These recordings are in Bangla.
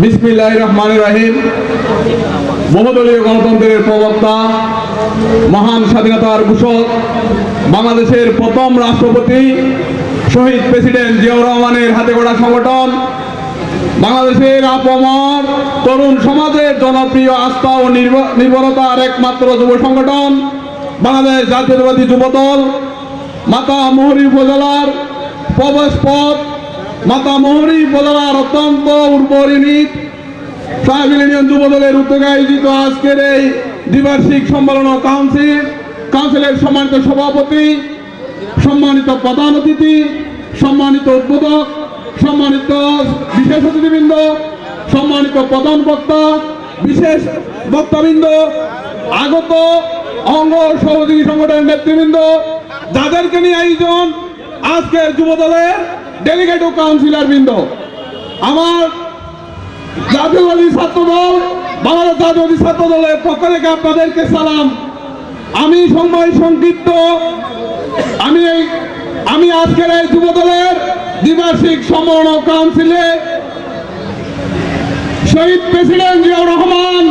বিসমিল্লাহ রহমান রাহিম। বহুদলীয় গণতন্ত্রের প্রবক্তা, মহান স্বাধীনতার ঘোষক, বাংলাদেশের প্রথম রাষ্ট্রপতি, শহীদ প্রেসিডেন্ট জিয়াউর রহমানের হাতে গড়া সংগঠন, বাংলাদেশের আপমর তরুণ সমাজের জনপ্রিয় আস্থা ও নির্ভ- নির্ভরতার একমাত্র যুব সংগঠন, বাংলাদেশ জাতীয়তাবাদী যুবদল, মাতা মোহরি উপজেলার প্রবেশ পথ মাতা মোহরি উপজেলার অত্যন্ত উর্বর ইউনিট যুবদলের উদ্যোগে আয়োজিত আজকের এই দ্বিবার্ষিক সম্মেলন কাউন্সিল কাউন্সিলের সম্মানিত সভাপতি, সম্মানিত প্রধান অতিথি, সম্মানিত উদ্বোধক, সম্মানিত বিশেষ অতিথিবৃন্দ, সম্মানিত প্রধান বক্তা, বিশেষ বক্তাবৃন্দ, আগত অঙ্গ সহযোগী সংগঠনের নেতৃবৃন্দ, যাদেরকে নিয়ে আয়োজন আজকের যুবদলের ডেলিগেট ও কাউন্সিলর বৃন্দ আমার জাতীয়বাদী ছাত্র দল বাংলাদেশ জাতীয়বাদী ছাত্র দলের পক্ষ থেকে আপনাদেরকে সালাম। আমি সময় সংক্ষিপ্ত। আমি এই আমি আজকের এই যুব দলের দ্বিবার্ষিক সম্মেলন কাউন্সিলে শহীদ প্রেসিডেন্ট জিয়াউর রহমান,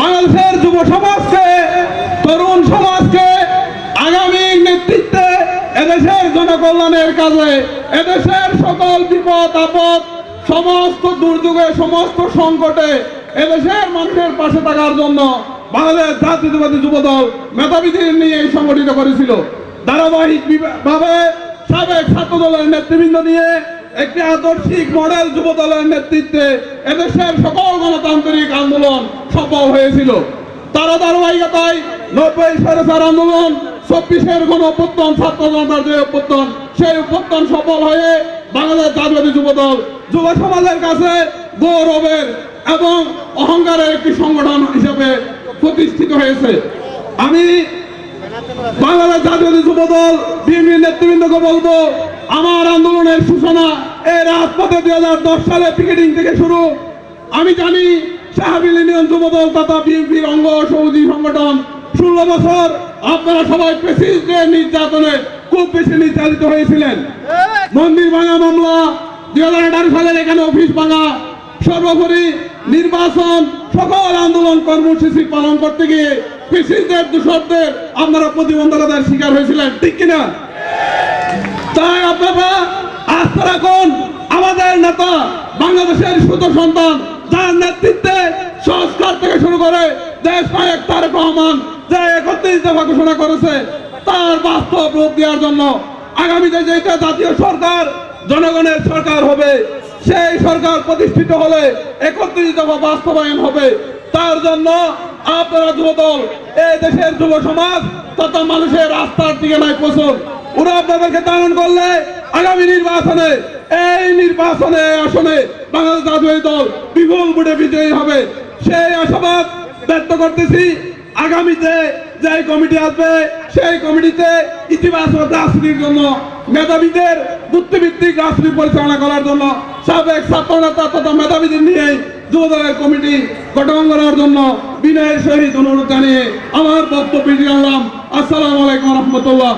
বাংলাদেশের যুব সমাজকে, তরুণ সমাজকে আগামী নেতৃত্বে এদেশের জনকল্যাণের কাজে এদেশের সকল বিপদ, আপদ, সমস্ত দুর্যোগে, সমস্ত সংকটে এদেশের মানুষের পাশে থাকার জন্য বাংলাদেশ জাতীয়তাবাদী যুবদল মেধাবীদের নিয়ে সংগঠিত করেছিল। ধারাবাহিক ভাবে সাবেক ছাত্র দলের নেতৃবৃন্দ নিয়ে একটি আদর্শিক মডেল যুব দলের নেতৃত্বে এদেশের সকল গণতান্ত্রিক আন্দোলন সফল হয়েছিল। তারা ধারাবাহিকতায় নব্বই সরেসার আন্দোলন চব্বিশের গণ অভ্যুত্থান, ছাত্র জনতার যে অভ্যুত্থান, সেই অভ্যুত্থান সফল হয়ে বাংলাদেশ জাতীয়বাদী যুব দল যুব সমাজের কাছে গৌরবের এবং অহংকারের একটি সংগঠন হিসেবে প্রতিষ্ঠিত হয়েছে। আমি বাংলাদেশ জাতীয় যুব দল বিএনপি নেতৃবৃন্দকে বলব, আমার আন্দোলনের সূচনা এই রাজপথে দুই হাজার দশ সালে পিকেটিং থেকে শুরু। আমি জানি সাহাবিল ইউনিয়ন যুব দল তথা বিএনপির অঙ্গ সৌদি সংগঠন ষোলো বছর আপনারা সবাই প্রেসিডেন্টের নির্যাতনে খুব বেশি নির্যাতিত হয়েছিলেন। মন্দির ভাঙা মামলা দুই হাজার আঠারো সালের এখানে অফিস ভাঙা, সর্বোপরি নির্বাচন, সকল আন্দোলন কর্মসূচি পালন করতে গিয়ে কৃষিদের দূষকদের আপনারা প্রতিবন্ধকতার শিকার হয়েছিলেন, ঠিক কিনা? তাই আপনারা আস্থা রাখুন, আমাদের নেতা, বাংলাদেশের সুত সন্তান, যার নেতৃত্বে সংস্কার থেকে শুরু করে দেশ নায়ক তারেক রহমান যে একত্রিশ দফা ঘোষণা করেছে, তার বাস্তব রূপ দেওয়ার জন্য আগামীতে যেটা জাতীয় সরকার, জনগণের সরকার হবে, সেই সরকার প্রতিষ্ঠিত হলে একত্রিশ দফা বাস্তবায়ন হবে। তার জন্য আপনারা যুবদল, এই দেশের যুব সমাজ তথা মানুষের রাস্তার দিকে নাই প্রচুর ওরা আপনাদেরকে ধারণ করলে আগামী নির্বাচনে, এই নির্বাচনে আসনে বাংলাদেশ জাতীয় দল বিপুল ভোটে বিজয়ী হবে। সেই আশাবাদ ব্যক্ত করতেছি। আগামীতে যে কমিটি আসবে, সেই কমিটিতে ইতিবাচক রাজনীতির জন্য, মেধাবীদের বুদ্ধিভিত্তিক রাজনীতি পরিচালনা করার জন্য, সাবেক ছাত্র নেতা তথা মেধাবীদের নিয়ে যুবদলের কমিটি গঠন করার জন্য বিনয়ের সহিত অনুরোধ জানিয়ে আমার বক্তব্য জানলাম। আসসালামু আলাইকুম রহমতুল্লাহ।